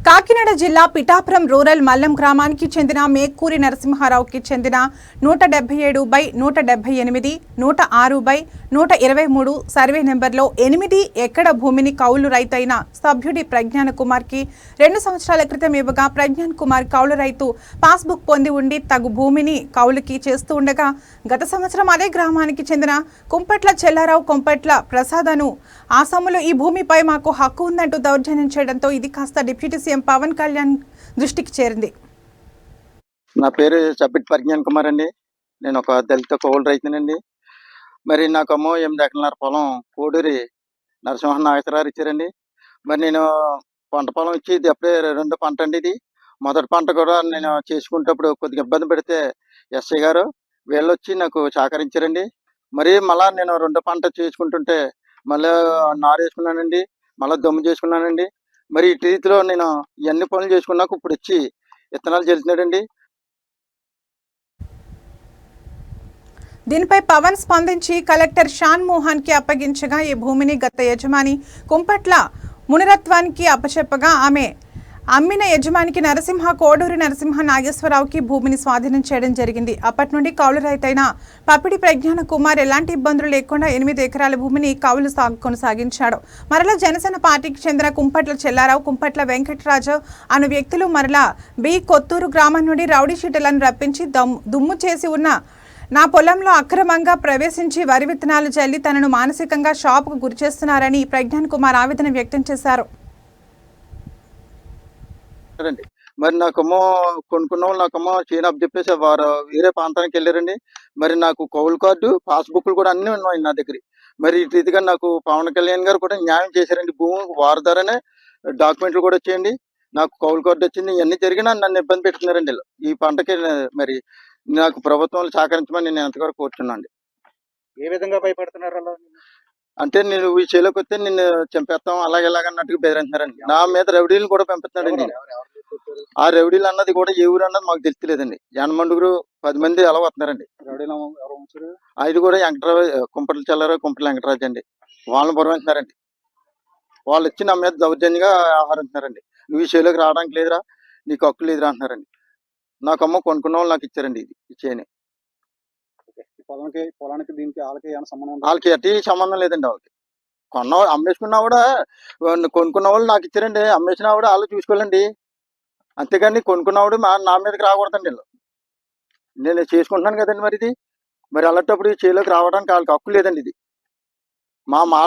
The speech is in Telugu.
కాకినాడ జిల్లా పిఠాపురం రూరల్ మల్లం గ్రామానికి చెందిన మేక్కూరి నరసింహారావుకి చెందిన నూట డెబ్బై ఏడు బై నూట డెబ్బై ఎనిమిది నూట ఆరు బై నూట ఇరవై మూడు సర్వే నెంబర్లో ఎనిమిది ఎక్కడ భూమిని కౌలు రైతైన సభ్యుడి ప్రజ్ఞాన కుమార్కి రెండు సంవత్సరాల క్రితం ఇవ్వగా ప్రజ్ఞాన్ కుమార్ కౌలు రైతు పాస్బుక్ పొంది ఉండి తగు భూమిని కౌలుకి చేస్తూ ఉండగా గత సంవత్సరం అదే గ్రామానికి చెందిన కుంపట్ల చెల్లారావు కుంపట్ల ప్రసాదను ఆ ఈ భూమిపై మాకు హక్కు ఉందంటూ దౌర్జన్యం చేయడంతో ఇది కాస్త డిప్యూటీ సీఎం పవన్ కళ్యాణ్ దృష్టికి చేరింది. నా పేరు చబ్బిటి ప్రజ్ఞాన్ కుమార్ అండి. నేను ఒక దళిత కౌలు రైతునండి. మరి నాకు అమ్మో ఎనిమిది ఎకరాల పొలం కోడూరి నరసింహ నాగేశ్వరరావు ఇచ్చారండి. మరి నేను పంట పొలం ఇచ్చి ఇది అప్పుడే రెండు పంట అండి ఇది. మొదటి పంట కూడా నేను చేసుకునేటప్పుడు కొద్దిగా ఇబ్బంది పెడితే ఎస్ఐ గారు వీళ్ళు వచ్చి నాకు సహకరించారండి. మరి మళ్ళా నేను రెండో పంట చేసుకుంటుంటే మళ్ళీ నారు వేసుకున్నానండి. మళ్ళీ దమ్ము చేసుకున్నానండి. మరి ఈ రీతిలో నేను ఇవన్నీ పనులు చేసుకున్నాక ఇప్పుడు వచ్చి విత్తనాలు చెల్లినాడండి దీనిపై పవన్ స్పందించి కలెక్టర్ షాన్ మోహన్కి అప్పగించగా ఈ భూమిని గత యజమాని కుంపట్ల మునిరత్వానికి అప్పచెప్పగా ఆమె అమ్మిన యజమానికి నరసింహ కోడూరి నరసింహ నాగేశ్వరరావుకి భూమిని స్వాధీనం చేయడం జరిగింది. అప్పటి నుండి కౌలు రైతైన పప్పిడి ప్రజ్ఞాన కుమార్ ఎలాంటి ఇబ్బందులు లేకుండా ఎనిమిది ఎకరాల భూమిని కౌలు సాగు కొనసాగించాడు. మరలా జనసేన పార్టీకి చెందిన కుంపట్ల చెల్లారావు కుంపట్ల వెంకటరాజు అను వ్యక్తులు మరలా బి కొత్తూరు గ్రామం నుండి రౌడీ షీటలను రప్పించి దుమ్ము చేసి ఉన్న నా పొలంలో అక్రమంగా ప్రవేశించి వరి విత్తనాలు చల్లి తనను మానసికంగా షాప్కు గురిచేస్తున్నారని ప్రజ్ఞాన్ కుమార్ ఆవేదన వ్యక్తం చేశారు. రండి మరి నాకేమో కొనుక్కున్న వాళ్ళు నాకేమో చైన్ అప్ చెప్పేసి వారు వేరే ప్రాంతానికి వెళ్ళారండి. మరి నాకు కౌలు కార్డు పాస్బుక్లు కూడా అన్నీ ఉన్నాయి నా దగ్గర. మరి ఈ రీతిగా నాకు పవన్ కళ్యాణ్ గారు కూడా న్యాయం చేశారండి. భూమి వారి ద్వారానే డాక్యుమెంట్లు కూడా వచ్చేయండి. నాకు కౌలు కార్డు వచ్చింది. ఇవన్నీ జరిగినా నన్ను ఇబ్బంది పెట్టుకున్నారండి. ఈ పంటకి మరి నాకు ప్రభుత్వం సహకరించమని నేను ఎంతవరకు కోరుతున్నాను ఏ విధంగా భయపడుతున్నారు అలా? అంటే నేను ఈ చేలోకి వస్తే నిన్ను చంపేస్తాం అలాగే ఇలాగ అన్నట్టుగా బెదిరింటున్నారండి నా మీద రౌడీలు కూడా పంపిస్తున్నాడండి ఆ రౌడీలు అన్నది కూడా ఏ ఊరు అన్నది మాకు తెలియలేదండి జనమండుగురు పది మంది ఎలా వస్తున్నారండి? అది కూడా వెంకటరావు కుంపట్ల చల్లారు కుంపట్ల వెంకటరాజు అండి. వాళ్ళని పురమిస్తున్నారండి వాళ్ళు వచ్చి నా మీద దౌర్జన్యంగా ఆహరిస్తున్నారండి నువ్వు ఈ చేలోకి రావడానికి లేదురా నీకు హక్కు లేదురా అంటున్నారండి. నాకు అమ్మ కొనుక్కున్న వాళ్ళు నాకు ఇచ్చారండి ఇది ఇచ్చేయని పొలంకి పొలానికి దీనికి వాళ్ళకి సంబంధం? వాళ్ళకి ఎట్టి సంబంధం లేదండి వాళ్ళకి. కొన్న అమ్మేసుకున్నా కూడా కొనుక్కున్న వాళ్ళు నాకు ఇచ్చారండి. అమ్మేసినా కూడా వాళ్ళు చూసుకోవాలండి. అంతేగాని కొనుక్కున్నవాడు మా నా మీదకి రాకూడదండి వీళ్ళు. నేను చేసుకుంటున్నాను కదండి మరి ఇది మరి అలాంటప్పుడు ఈ చేలోకి రావడానికి వాళ్ళకి హక్కు లేదండి ఇది. మా మా